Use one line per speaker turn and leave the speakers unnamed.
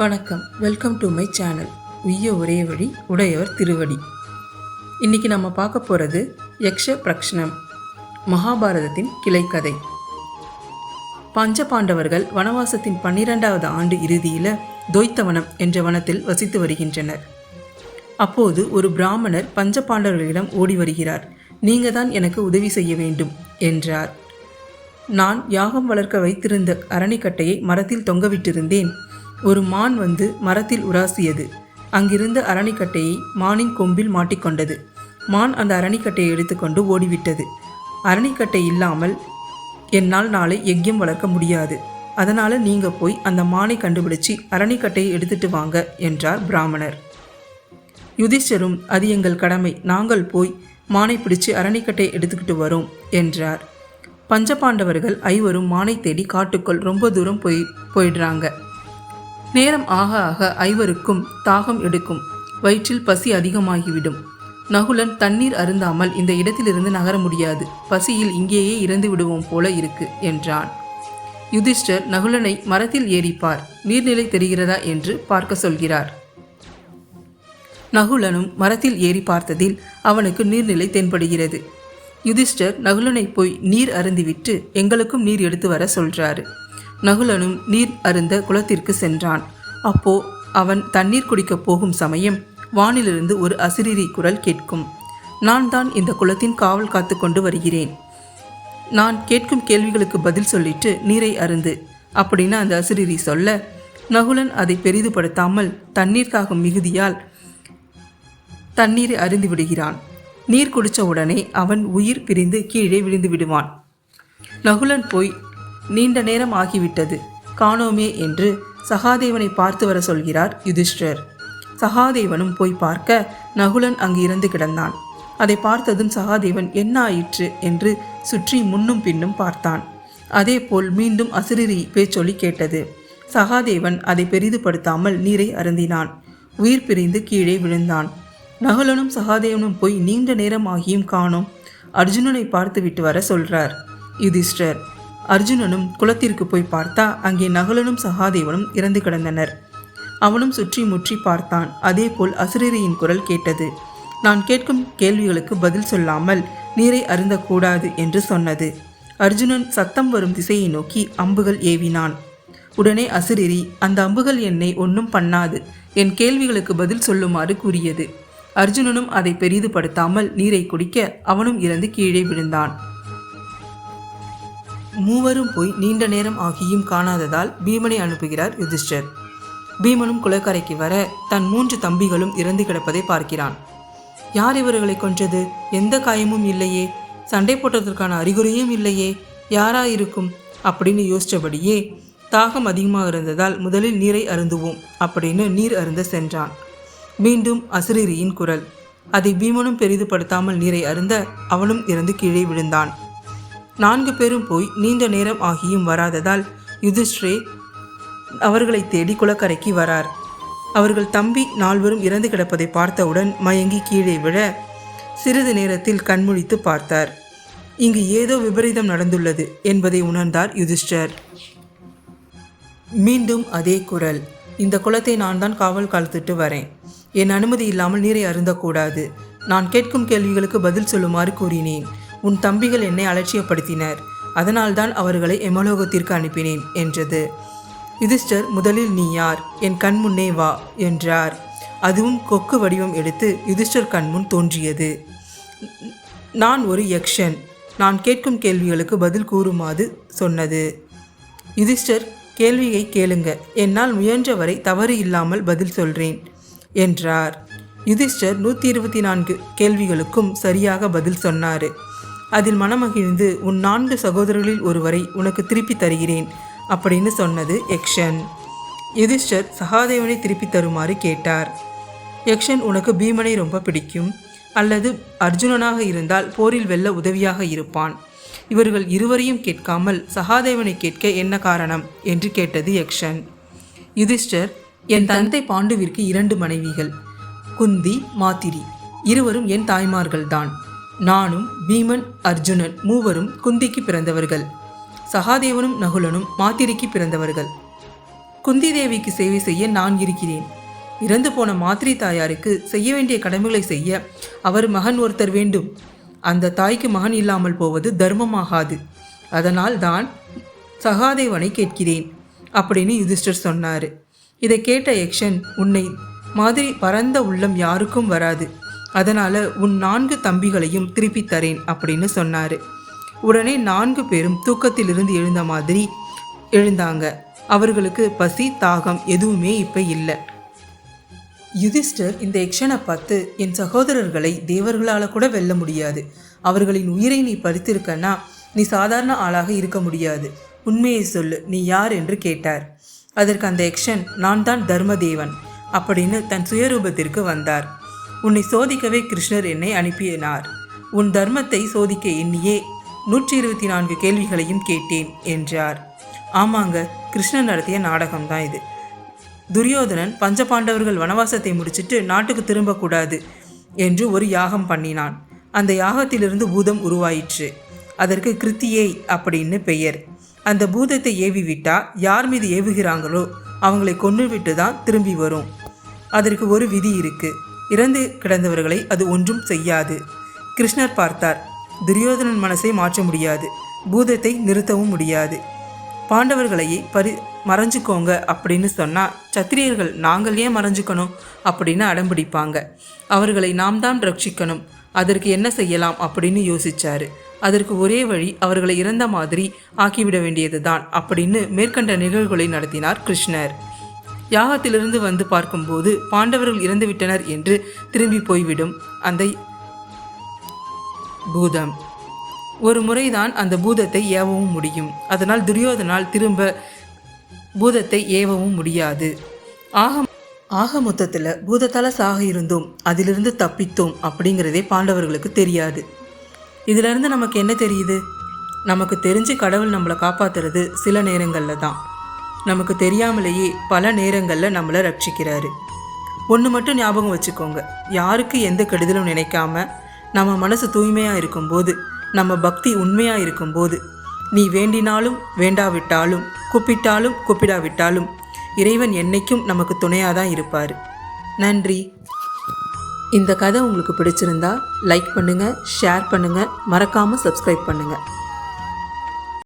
வணக்கம். Welcome to my channel உய்ய ஒரே வழி உடையவர் திருவடி. இன்னைக்கு நம்ம பார்க்க போகிறது யக்ஷ பிரக்ஷனம் மகாபாரதத்தின் கிளைக்கதை. பஞ்ச பாண்டவர்கள் வனவாசத்தின் பன்னிரெண்டாவது ஆண்டு இறுதியில் தொய்த்தவனம் என்ற வனத்தில் வசித்து வருகின்றனர். அப்போது ஒரு பிராமணர் பஞ்ச பாண்டவர்களிடம் ஓடி வருகிறார். நீங்க தான் எனக்கு உதவி செய்ய வேண்டும் என்றார். நான் யாகம் வளர்க்க வைத்திருந்த அரணிக்கட்டையை மரத்தில் தொங்கவிட்டிருந்தேன் ஒரு மான் வந்து மரத்தில் உராசியது. அங்கிருந்த அரணிக்கட்டையை மானின் கொம்பில் மாட்டிக்கொண்டது. மான் அந்த அரணிக்கட்டையை எடுத்துக்கொண்டு ஓடிவிட்டது. அரணிக்கட்டை இல்லாமல் என்னால் நாளை யஜ்யம் வளர்க்க முடியாது. அதனால் நீங்கள் போய் அந்த மானை கண்டுபிடிச்சி அரணிக்கட்டையை எடுத்துட்டு வாங்க என்றார் பிராமணர். யுதிஷ்டரும் அது எங்கள் கடமை. நாங்கள் போய் மானை பிடிச்சு அரணிக்கட்டை எடுத்துக்கிட்டு வரோம் என்றார். பஞ்சபாண்டவர்கள் ஐவரும் மானை தேடி காட்டுக்குள் ரொம்ப தூரம் போய் போயிடுறாங்க. நேரம் ஆக ஆக ஐவருக்கும் தாகம் எடுக்கும். வயிற்றில் பசி அதிகமாகிவிடும். நகுலன் தண்ணீர் அருந்தாமல் இந்த இடத்திலிருந்து நகர முடியாது. பசியில் இங்கேயே இறந்து விடுவோம் போல இருக்கு என்றான். யுதிஷ்டர் நகுலனை மரத்தில் ஏறிப்பார். நீர்நிலை தெரிகிறதா என்று பார்க்க சொல்கிறார். நகுலனும் மரத்தில் ஏறி பார்த்ததில் அவனுக்கு நீர்நிலை தென்படுகிறது. யுதிஷ்டர் நகுலனை போய் நீர் அருந்திவிட்டு எங்களுக்கும் நீர் எடுத்து வர சொல்றாரு. நகுலனும் நீர் அருந்த குளத்திற்கு சென்றான். அப்போ அவன் தண்ணீர் குடிக்கப் போகும் சமயம் வானிலிருந்து ஒரு அசிரிரி குரல் கேட்கும். நான் தான் இந்த குளத்தின் காவல் காத்து கொண்டு வருகிறேன். நான் கேட்கும் கேள்விகளுக்கு பதில் சொல்லிட்டு நீரை அருந்து. அப்படின்னு அந்த அசிரிரி சொல்ல நகுலன் அதை பெரிதுபடுத்தாமல் தண்ணீர் தாகும் மிகுதியால் தண்ணீரை அருந்து விடுகிறான். நீர் குடித்த உடனே அவன் உயிர் பிரிந்து கீழே விழுந்து விடுவான். நகுலன் போய் நீண்ட நேரம் ஆகிவிட்டது. காணோமே என்று சகாதேவனை பார்த்து வர சொல்கிறார் யுதிஷ்டர் சகாதேவனும் போய் பார்க்க நகுலன் அங்கு இறந்து கிடந்தான். அதை பார்த்ததும் சகாதேவன் என்ன ஆயிற்று? என்று சுற்றி முன்னும் பின்னும் பார்த்தான். அதேபோல் மீண்டும் அசிரிரி பேச்சொலி கேட்டது. சகாதேவன் அதை பெரிதுபடுத்தாமல் நீரை அருந்தினான். உயிர் பிரிந்து கீழே விழுந்தான். நகுலனும் சகாதேவனும் போய் நீண்ட நேரம் ஆகியும் காணோம். அர்ஜுனனை பார்த்துவிட்டு வர சொல்றார் யுதிஷ்டர் அர்ஜுனனும் குளத்திற்கு போய் பார்த்தா அங்கே நகுலனும் சகாதேவனும் இறந்து கிடந்தனர். அவனும் சுற்றி முற்றி பார்த்தான். அதேபோல் அசுரரியின் குரல் கேட்டது. நான் கேட்கும் கேள்விகளுக்கு பதில் சொல்லாமல் நீரை அருந்தக்கூடாது என்று சொன்னது. அர்ஜுனன் சத்தம் வரும் திசையை நோக்கி அம்புகள் ஏவினான். உடனே அசுரிரி அந்த அம்புகள் என்னை ஒன்றும் பண்ணாது. என் கேள்விகளுக்கு பதில் சொல்லுமாறு கூறியது. அர்ஜுனனும் அதை பெரிதுபடுத்தாமல் நீரை குடிக்க அவனும் இறந்து கீழே விழுந்தான். மூவரும் போய் நீண்ட நேரம் ஆகியும் காணாததால் பீமனை அனுப்புகிறார் யுதிஷ்டர். பீமனும் குளக்கரைக்கு வர தன் மூன்று தம்பிகளும் இறந்து கிடப்பதை பார்க்கிறான். யார் இவர்களை கொன்றது? எந்த காயமும் இல்லையே. சண்டை போட்டதற்கான அறிகுறியும் இல்லையே. யாரா இருக்கும் அப்படின்னு யோசித்தபடியே தாகம் அதிகமாக இருந்ததால் முதலில் நீரை அருந்துவோம் அப்படின்னு நீர் அருந்த சென்றான். மீண்டும் அசுரிரியின் குரல். அதை பீமனும் பெரிதுபடுத்தாமல் நீரை அருந்த அவனும் இறந்து கீழே விழுந்தான். நான்கு பேரும் போய் நீண்ட நேரம் ஆகியும் வராததால் யுதிஷ்ரே அவர்களை தேடி குளக்கரைக்கு வரார். அவர்கள் தம்பி நால்வரும் இறந்து கிடப்பதை பார்த்தவுடன் மயங்கி கீழே விழ சிறிது நேரத்தில் கண்முழித்து பார்த்தார். இங்கு ஏதோ விபரீதம் நடந்துள்ளது என்பதை உணர்ந்தார் யுதிஷ்டர். மீண்டும் அதே குரல். இந்த குளத்தை நான் தான் காவல் காலத்துட்டு வரேன். என் அனுமதி இல்லாமல் நீரை அருந்தக்கூடாது. நான் கேட்கும் கேள்விகளுக்கு பதில் சொல்லுமாறு கூறினேன். உன் தம்பிகள் என்னை அலட்சியப்படுத்தினர். அதனால்தான் அவர்களை எமலோகத்திற்கு அனுப்பினேன் என்றது. யுதிஷ்டர் முதலில் நீ யார்? என் கண் முன்னே வா என்றார். அதுவும் கொக்கு வடிவம் எடுத்து யுதிஷ்டர் கண்முன் தோன்றியது. நான் ஒரு யக்ஷன். நான் கேட்கும் கேள்விகளுக்கு பதில் கூறுமாறு சொன்னது. யுதிஷ்டர் கேள்வியை கேளுங்க. என்னால் முயன்றவரை தவறு இல்லாமல் பதில் சொல்கிறேன் என்றார். யுதிஷ்டர் நூற்றி இருபத்தி நான்கு கேள்விகளுக்கும் சரியாக பதில் சொன்னார். அதில் மனமகிழ்ந்து உன் நான்கு சகோதரர்களில் ஒருவரை உனக்கு திருப்பி தருகிறேன் அப்படின்னு சொன்னது யக்ஷன். யுதிஷ்டர் சகாதேவனை திருப்பி தருமாறு கேட்டார். யக்ஷன் உனக்கு பீமனை ரொம்ப பிடிக்கும். அல்லது அர்ஜுனனாக இருந்தால் போரில் வெல்ல உதவியாக இருப்பான். இவர்கள் இருவரையும் கேட்காமல் சகாதேவனை கேட்க என்ன காரணம்? என்று கேட்டது யக்ஷன். யுதிஷ்டர் என் தந்தை பாண்டுவிற்கு இரண்டு மனைவிகள் குந்தி மாத்திரி. இருவரும் என் தாய்மார்கள்தான். நானும் பீமன் அர்ஜுனன் மூவரும் குந்திக்கு பிறந்தவர்கள். சகாதேவனும் நகுலனும் மாத்திரிக்கு பிறந்தவர்கள். குந்தி தேவிக்கு சேவை செய்ய நான் இருக்கிறேன். இறந்து போன மாத்திரி தாயாருக்கு செய்ய வேண்டிய கடமைகளை செய்ய அவர் மகன் ஒருத்தர் வேண்டும். அந்த தாய்க்கு மகன் இல்லாமல் போவது தர்மமாகாது. அதனால் தான் சகாதேவனை கேட்கிறேன் அப்படின்னு யுதிஷ்டர் சொன்னார். இதை கேட்ட யக்ஷன் உன்னை மாதிரி பரந்த உள்ளம் யாருக்கும் வராது. அதனால் உன் நான்கு தம்பிகளையும் திருப்பி தரேன் அப்படின்னு சொன்னார். உடனே நான்கு பேரும் தூக்கத்திலிருந்து எழுந்த மாதிரி எழுந்தாங்க. அவர்களுக்கு பசி தாகம் எதுவுமே இப்போ இல்லை. யுதிஷ்டர் இந்த யக்ஷனை பார்த்து என் சகோதரர்களை தேவர்களால் கூட வெல்ல முடியாது. அவர்களின் உயிரை நீ பறித்திருக்கன்னா நீ சாதாரண ஆளாக இருக்க முடியாது. உண்மையை சொல்லு நீ யார்? என்று கேட்டார். அதற்கு அந்த யக்ஷன் நான் தான் தர்மதேவன் அப்படின்னு தன் சுயரூபத்திற்கு வந்தார். உன்னை சோதிக்கவே கிருஷ்ணர் என்னை அனுப்பினார். உன் தர்மத்தை சோதிக்க எண்ணியே நூற்றி இருபத்தி நான்கு கேள்விகளையும் கேட்டேன் என்றார். ஆமாங்க கிருஷ்ணன் நடத்திய நாடகம்தான் இது. துரியோதனன் பஞ்சபாண்டவர்கள் வனவாசத்தை முடிச்சிட்டு நாட்டுக்கு திரும்பக்கூடாது என்று ஒரு யாகம் பண்ணினான். அந்த யாகத்திலிருந்து பூதம் உருவாயிற்று. அதற்கு கிருத்தியை அப்படின்னு பெயர். அந்த பூதத்தை ஏவி விட்டா யார் மீது ஏவுகிறாங்களோ அவங்களை கொன்று விட்டு தான் திரும்பி வரும். அதற்கு ஒரு விதி இருக்குது இறந்து கிடந்தவர்களை அது ஒன்றும் செய்யாது. கிருஷ்ணர் பார்த்தார் துரியோதனன் மனசை மாற்ற முடியாது பூதத்தை நிறுத்தவும் முடியாது. பாண்டவர்களையே பரி மறைஞ்சுக்கோங்க அப்படின்னு சொன்னால் சத்திரியர்கள் நாங்கள் ஏன் மறைஞ்சுக்கணும்? அப்படின்னு அடம்பிடிப்பாங்க அவர்களை நாம் தான் ரட்சிக்கணும் அதற்கு என்ன செய்யலாம்? அப்படின்னு யோசிச்சாரு. அதற்கு ஒரே வழி அவர்களை இறந்த மாதிரி ஆக்கிவிட வேண்டியது தான் அப்படின்னு மேற்கண்ட நிகழ்வுகளை நடத்தினார் கிருஷ்ணர். யாகத்திலிருந்து வந்து பார்க்கும்போது பாண்டவர்கள் இறந்துவிட்டனர் என்று திரும்பி போய்விடும் அந்த பூதம். ஒரு முறைதான் அந்த பூதத்தை ஏவவும் முடியும். அதனால் துரியோதனால் திரும்ப பூதத்தை ஏவவும் முடியாது. ஆக ஆக மொத்தத்தில் பூதத்தால் சாக இருந்தோம் அதிலிருந்து தப்பித்தோம் அப்படிங்கிறதே பாண்டவர்களுக்கு தெரியாது. இதிலிருந்து நமக்கு என்ன தெரியுது? நமக்கு தெரிஞ்சு கடவுள் நம்மளை காப்பாத்துறது சில நேரங்களில் தான். நமக்கு தெரியாமலேயே பல நேரங்களில் நம்மளை ரட்சிக்கிறாரு. ஒன்று மட்டும் ஞாபகம் வச்சுக்கோங்க. யாருக்கு எந்த கெடுதலும் நினைக்காம நம்ம மனசு தூய்மையாக இருக்கும்போது நம்ம பக்தி உண்மையாக இருக்கும்போது நீ வேண்டினாலும் வேண்டாவிட்டாலும் கூப்பிட்டாலும் கூப்பிடாவிட்டாலும் இறைவன் என்னைக்கும் நமக்கு துணையாக தான் இருப்பார். நன்றி. இந்த கதை உங்களுக்கு பிடிச்சிருந்தா லைக் பண்ணுங்கள் ஷேர் பண்ணுங்கள் மறக்காமல் சப்ஸ்கிரைப் பண்ணுங்கள்